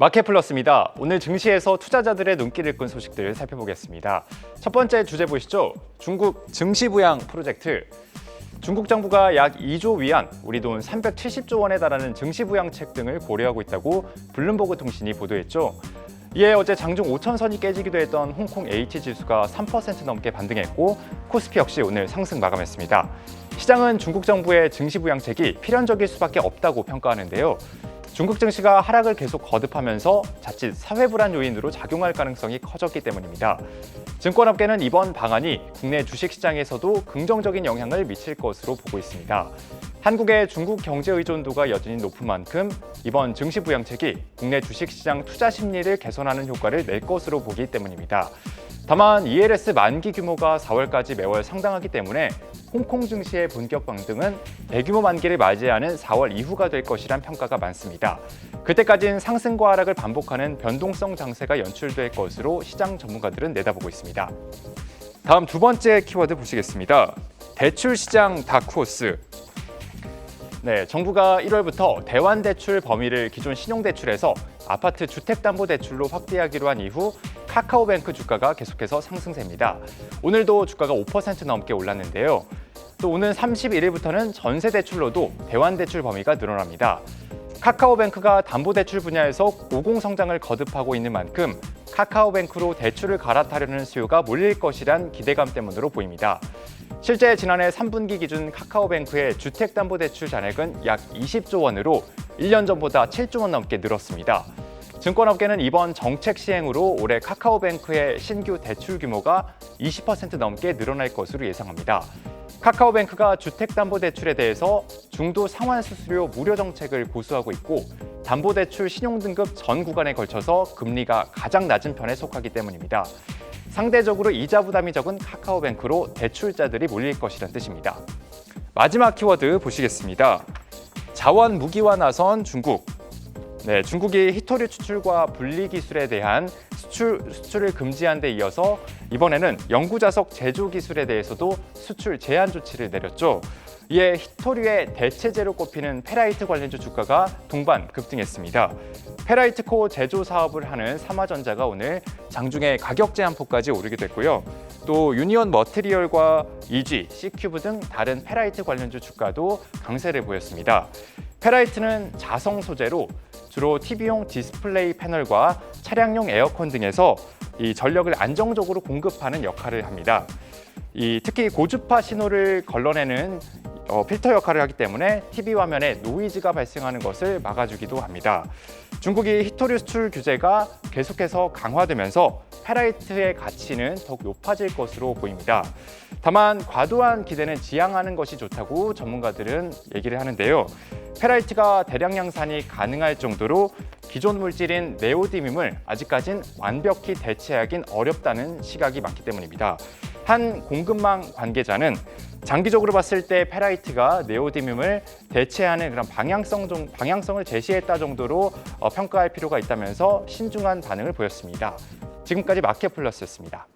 마켓플러스입니다. 오늘 증시에서 투자자들의 눈길을 끈 소식들을 살펴보겠습니다. 첫 번째 주제 보시죠. 중국 증시 부양 프로젝트. 중국 정부가 약 2조 위안, 우리 돈 370조 원에 달하는 증시 부양책 등을 고려하고 있다고 블룸버그 통신이 보도했죠. 이에 어제 장중 5천선이 깨지기도 했던 홍콩 H 지수가 3% 넘게 반등했고 코스피 역시 오늘 상승 마감했습니다. 시장은 중국 정부의 증시 부양책이 필연적일 수밖에 없다고 평가하는데요. 중국 증시가 하락을 계속 거듭하면서 자칫 사회 불안 요인으로 작용할 가능성이 커졌기 때문입니다. 증권업계는 이번 방안이 국내 주식 시장에서도 긍정적인 영향을 미칠 것으로 보고 있습니다. 한국의 중국 경제 의존도가 여전히 높은 만큼 이번 증시 부양책이 국내 주식 시장 투자 심리를 개선하는 효과를 낼 것으로 보기 때문입니다. 다만 ELS 만기 규모가 4월까지 매월 상당하기 때문에 홍콩 증시의 본격 반등은 대규모 만기를 맞이하는 4월 이후가 될 것이란 평가가 많습니다. 그때까지는 상승과 하락을 반복하는 변동성 장세가 연출될 것으로 시장 전문가들은 내다보고 있습니다. 다음 두 번째 키워드 보시겠습니다. 대출 시장 다크호스. 네, 정부가 1월부터 대환 대출 범위를 기존 신용대출에서 아파트 주택담보대출로 확대하기로 한 이후 카카오뱅크 주가가 계속해서 상승세입니다. 오늘도 주가가 5% 넘게 올랐는데요. 또 오는 31일부터는 전세 대출로도 대환 대출 범위가 늘어납니다. 카카오뱅크가 담보대출 분야에서 고공성장을 거듭하고 있는 만큼 카카오뱅크로 대출을 갈아타려는 수요가 몰릴 것이란 기대감 때문으로 보입니다. 실제 지난해 3분기 기준 카카오뱅크의 주택담보대출 잔액은 약 20조 원으로 1년 전보다 7조 원 넘게 늘었습니다. 증권업계는 이번 정책 시행으로 올해 카카오뱅크의 신규 대출 규모가 20% 넘게 늘어날 것으로 예상합니다. 카카오뱅크가 주택담보대출에 대해서 중도 상환 수수료 무료 정책을 고수하고 있고 담보대출 신용등급 전 구간에 걸쳐서 금리가 가장 낮은 편에 속하기 때문입니다. 상대적으로 이자 부담이 적은 카카오뱅크로 대출자들이 몰릴 것이란 뜻입니다. 마지막 키워드 보시겠습니다. 자원 무기화 나선 중국. 네, 중국이 히토류 추출과 분리 기술에 대한 수출, 수출을 금지한 데 이어서 이번에는 영구자석 제조 기술에 대해서도 수출 제한 조치를 내렸죠. 이에 히토류의 대체제로 꼽히는 페라이트 관련주 주가가 동반 급등했습니다. 페라이트 코어 제조 사업을 하는 삼화전자가 오늘 장중에 가격 제한폭까지 오르게 됐고요. 또 유니온 머트리얼과 EG, C큐브 등 다른 페라이트 관련주 주가도 강세를 보였습니다. 페라이트는 자성 소재로 주로 TV용 디스플레이 패널과 차량용 에어컨 등에서 이 전력을 안정적으로 공급하는 역할을 합니다. 이 특히 고주파 신호를 걸러내는 어, 필터 역할을 하기 때문에 TV 화면에 노이즈가 발생하는 것을 막아주기도 합니다. 중국이 히토류 수출 규제가 계속해서 강화되면서 페라이트의 가치는 더욱 높아질 것으로 보입니다. 다만 과도한 기대는 지양하는 것이 좋다고 전문가들은 얘기를 하는데요. 페라이트가 대량 양산이 가능할 정도로 기존 물질인 네오디뮴을 아직까진 완벽히 대체하긴 어렵다는 시각이 많기 때문입니다. 한 공급망 관계자는 장기적으로 봤을 때 페라이트가 네오디뮴을 대체하는 그런 방향성 정, 방향성을 제시했다 정도로 어, 평가할 필요가 있다면서 신중한 반응을 보였습니다. 지금까지 마켓플러스였습니다.